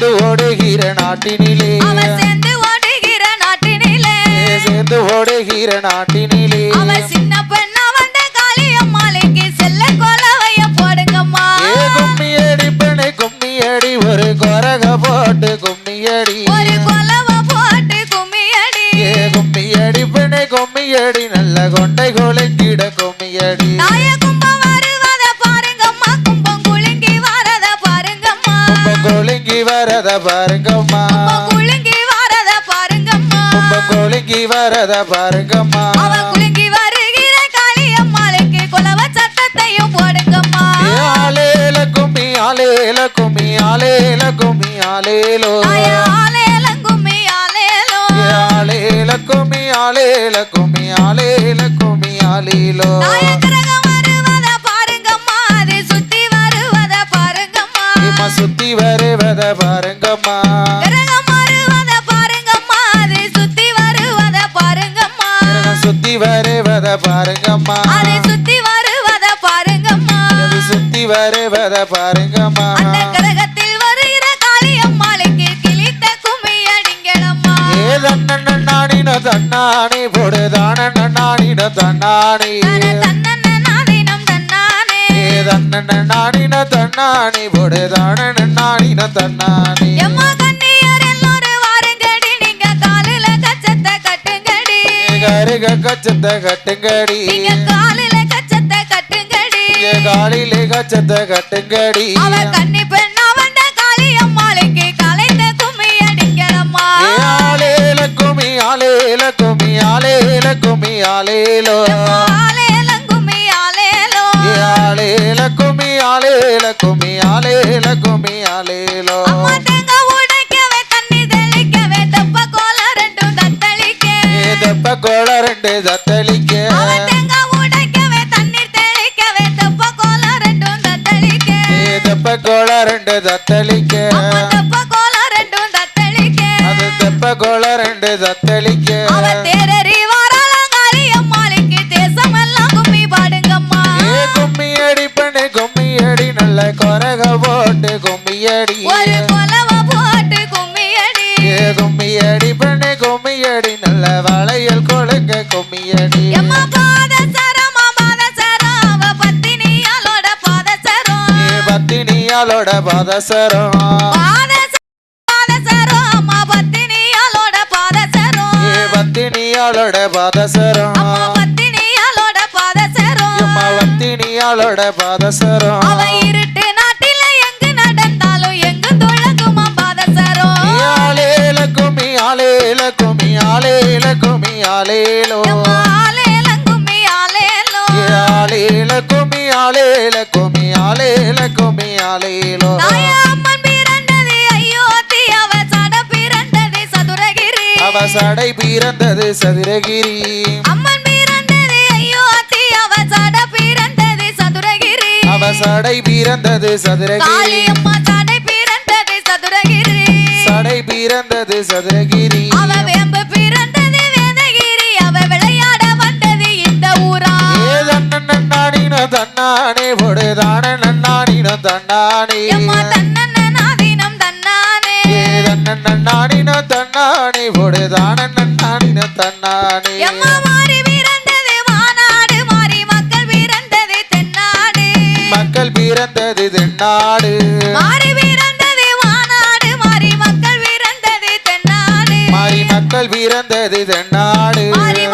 சேர்ந்து ஓடுகிற நாட்டினிலே. ஏ சேர்ந்து ஓடுகிற நாட்டினிலே. அவ சின்ன பெண்ணா வந்த காளியம்மாளுக்கு செல்ல கொலவைய போடுங்கம்மா. ஏ கும்மியடி பெண்ணை கும்மியடி ஒரு கொரக போட்டு கும்மியடி. ஒரு கொலவ போட்டு கும்மியடி. ஏ கும்மியடி பெண்ணை கும்மியடி நல்ல கொண்டை கொலைக்கிட கும்மியடி. தாய கும்பம் வரத பாருங்கம்மா. குலுங்கி வரத பாருங்கம்மா. கொலுங்கி வரத பாருங்கம்மா. குலுங்கி வருகிற காளியம்மாளுக்கு குலவ சத்தத்தையும் போடுங்கம்மா. ஆலேல கும்மி ஆலேல கும்மி ஆலேல கும்மி ஆலேலோ தாய ஆலேலம் கும்மி ஆலேலோ ஆலேல கும்மி ஆலேல கும்மி ஆலேல கும்மி ஆலேலோ வருவத பாருங்கம்மா. அதை சுத்தி வருவத பாருங்கம்மா. அது சுத்தி வருவத பாருங்கம்மா. அந்த கிரகத்தில் வருகிற காளியம்மாளுக்கு கிழித்த கும்மி அடிங்களம்மா ஏ தன்னண்ண நாடின தன்னானி போடு தானண்ண நாடின தன்னானி. தன தன்னன்ன நாதினம் தன்னானே. ஏ தன்னண்ண நாடின தன்னானி போடு தானண்ண நாடின தன்னானி. எம்மா கருக கச்சத்தை கட்டுங்கடி. நீங்க காலில கச்சத்தை கட்டுங்கடி. ஏ காலிலே கச்சத்தை கட்டுங்கடி. அவ கன்னி பெண்ணா வந்த காளியம்மாளுக்கு கலைந்த கும்மி அடிங்களம்மா ஏ ஆலேல குமி ஆலேல கும்மி ஆலேலோ ஏ ஆலேல குமி ஆலேல. குமி ஆலேல குமி ஆலேலோ அம்மா தெப்ப கோள ரெண்டு தத்தளிக்க. அவ தேங்காய் உடைக்கவே தண்ணீர் தெளிக்கவே தப்ப கோல ரெண்டும் தத்தளிக்க. ஏ தெப்ப கோள ரெண்டு தத்தளிக்க. அது தெப்ப கோள ரெண்டு தத்தளிக்க. அவ தேரறி வாராளங்காளி அம்மாளுக்கு தேசமெல்லாம் கும்மி பாடுங்கம்மா. ஏ கும்மி அடி பண்ணு கும்மி அடி நல்ல கொரக போட்டு கும்மி அடி. ஒரு கொலவ போட்டு கும்மி அடி. ஏ கும்மி அடி பண்ணு கும்மி அடி நல்ல வளையல் அவ பத்தினியாலோட பாதசரம் பத்தினியாலோட பாதசரம் பத்தினியாலோட பாதசரம் அவ இருட்டு நாட்டில எங்கு நடந்தாலும் எங்கு துழங்குமா பாத சரம். ஏ ஆலேல கும்மி ஆலேல கும்மி ஆலேல ஆலேல கும்மி ஆலேல கும்மி ஆலேலோ பிறந்தது அவ சட பிறந்தது சதுரகிரி. அம்மன் பிறந்தது ஐயோ அத்தி அவ சட பிறந்தது சதுரகிரி. அவ சடை பீரந்தது சதுரகிரி. அம்மா சடை பிறந்தது சதுரகிரி. சடை பீரந்தது சதுரகிரி. அவ வேம்பு பிறந்தது வேதகிரி. அவ விளையாட வந்தது இந்த ஊரா. ஏ தன்னண்ண நாடின தன்னானே பொடு தான நன்னாடின தன்னானே. எம்மா தன்னன்ன நாதினம் தன்னானே. நாடின தன்னானே பொடு தான நன்னாடின தன்னானே மாறி பிறந்தது மாநாடு மாறி மக்கள் பிறந்தது தென்னாடு. மக்கள் பிறந்தது தென்னாடு. மாறி பிறந்தது மாநாடு மாறி மக்கள் பிறந்தது தென்னாடு. மாறி மக்கள் பிறந்தது தென்னாடு. மாறி மக்கள் பிறந்தது தென்னாடு மாறி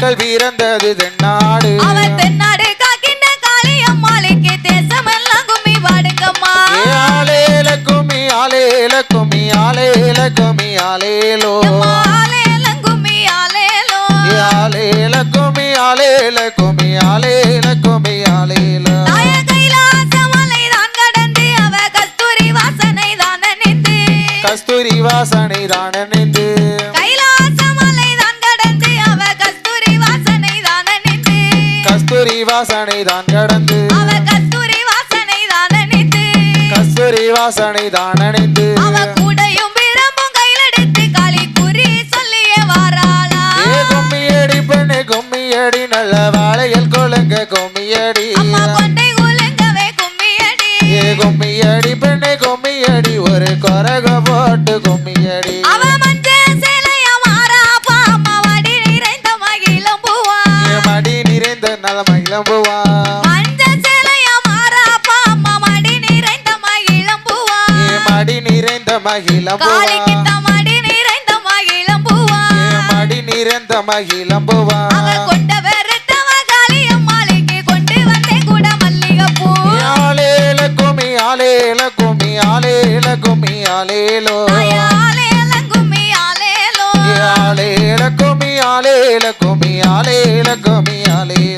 மக்கள் பிறந்தது தென்னாடு. அவ தென்னாடு காக்கின்ற காளி அம்மாளுக்கு தேசமெல்லாம் கும்மி பாடுங்கம்மா ஆலேல கும்மி ஆலேல கும்மி ஆலேல கும்மி ஆலேலோ ஆலேலம் கும்மி ஆலேலோ ஆலேல கும்மி ஆலேல கும்மி ஆலேல கும்மி ஆலேலோ கஸ்தூரி வாசனை தான் வாசனை தான் கடந்து கஸ்தூரி வாசனை தான் நினைத்து கஸ்தூரி வாசனை தான் நினைத்து கூடையும் பிரம்பும் கையில் எடுத்து களி குறி சொல்லியே வாராளா. கும்மியடி ஒரு கொரக போட்டு கும்மியடி. அவன் இளம்புவான். மடி நிறைந்த மகிழம் மடி நிறைந்த மகிழம் மடி நிறைந்த மகிழம் குமி ஆலேல குமி ஆலேல